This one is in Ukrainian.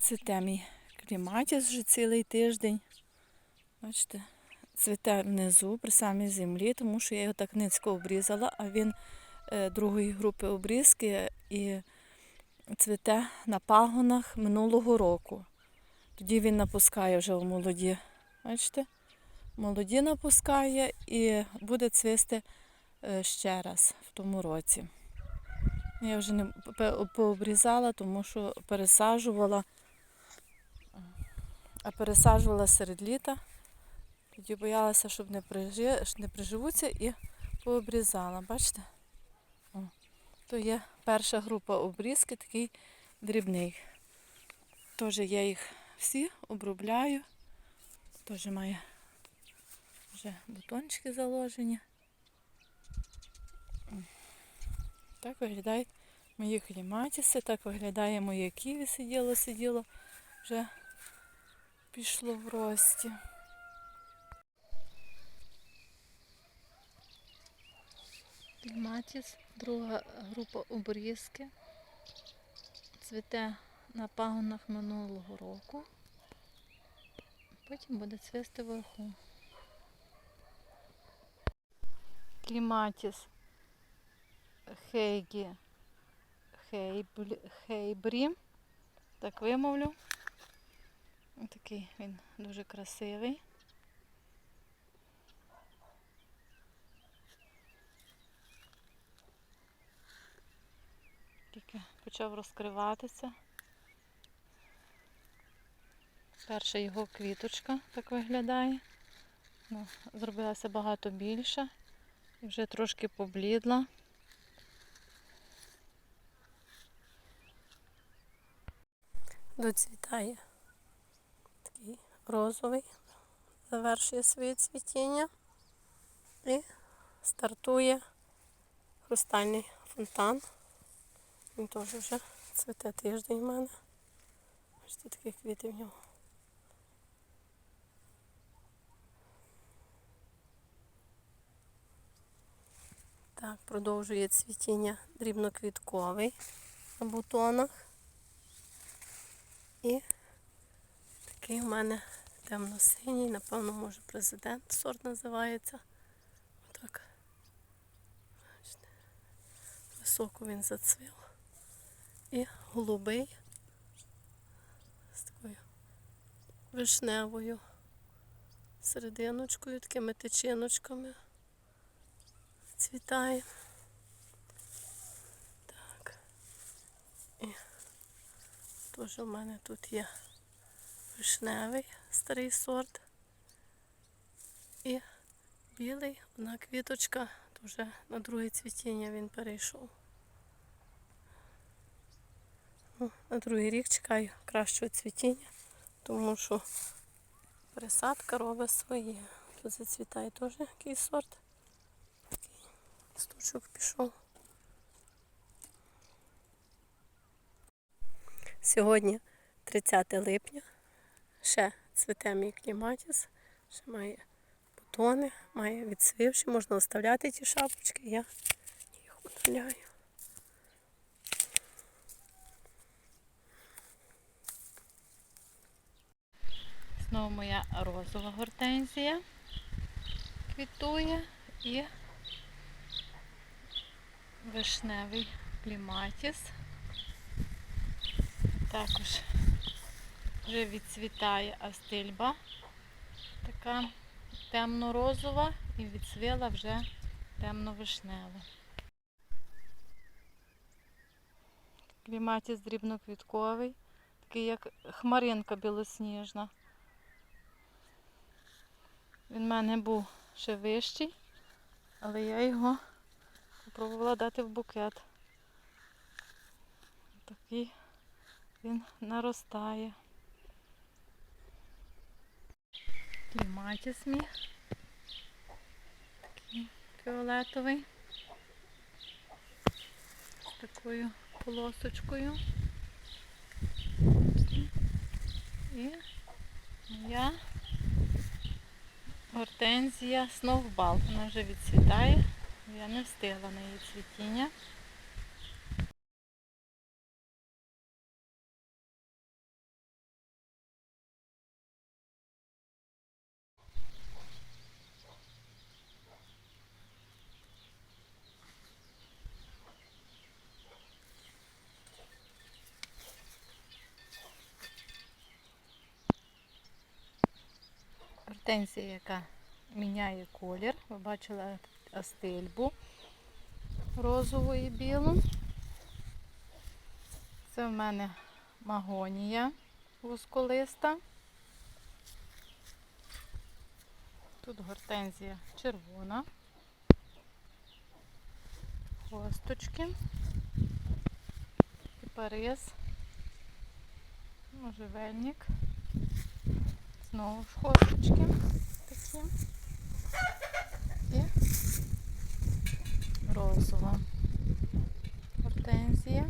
Цвіте мій кліматіс вже цілий тиждень. Бачите, цвіте внизу при самій землі, тому що я його так низько обрізала, а він е, другої групи обрізки і цвіте на пагонах минулого року. Тоді він напускає вже в молоді. Бачите? Молоді напускає і буде цвісти е, ще раз в тому році. Я вже не пообрізала, тому що пересаджувала, а пересаджувала серед літа. Тоді боялася, щоб не, не приживуться і пообрізала. Бачите? О, то є перша група обрізки, такий дрібний. Теж я їх всі обробляю. Теж має вже бутончики заложені. Так виглядають мої кліматіси, так виглядає моє ківі сиділо, сиділо, вже пішло в рості. Кліматіс, друга група обрізки. Цвіте на пагонах минулого року. Потім буде цвісти вверху. Кліматіс Хейгі Хейбрі. Так вимовлю. Такий він дуже красивий. Тільки почав розкриватися. Перша його квіточка так виглядає. Ну, зробилася багато більша і вже трошки поблідла. Доцвітає розовий, завершує своє цвітіння і стартує хрустальний фонтан. Він теж вже цвіте тиждень в мене. Бачите, такі квіти в нього. Так, продовжує цвітіння дрібноквітковий на бутонах. І такий в мене темно-синій, напевно, може президент сорт називається. Отак. Бачите. Високо він зацвів. І голубий з такою вишневою серединочкою, такими тичиночками цвітає. Так. І теж у мене тут є вишневий старий сорт. І білий, одна квіточка, то вже на друге цвітіння він перейшов. Ну, на другий рік чекаю кращого цвітіння, тому що пересадка робить своє. Тут зацвітає теж якийсь сорт. Стучок пішов. Сьогодні 30 липня. Ще цвіте мій кліматіс, ще має бутони, має відсвівші, можна оставляти ті шапочки, я їх удаляю. Знову моя розова гортензія квітує і вишневий кліматіс. Також вже відцвітає астильба, така темно-розова і відцвіла вже темно-вишнева. Кліматіс дрібноквітковий, такий як хмаринка білосніжна. Він в мене був ще вищий, але я його спробувала дати в букет. Такий він наростає. Кліматіс мій. Такий фіолетовий. З такою полосочкою. І моя гортензія Сновбал. Вона вже відцвітає. Я не встигла на її цвітіння. Гортензія, яка міняє колір. Ви бачили астильбу розову і білу. Це в мене магонія вусколиста. Тут гортензія червона. Хосточки. Кипарис. Можжевельник знову в хосточки такі. І розова гортензія.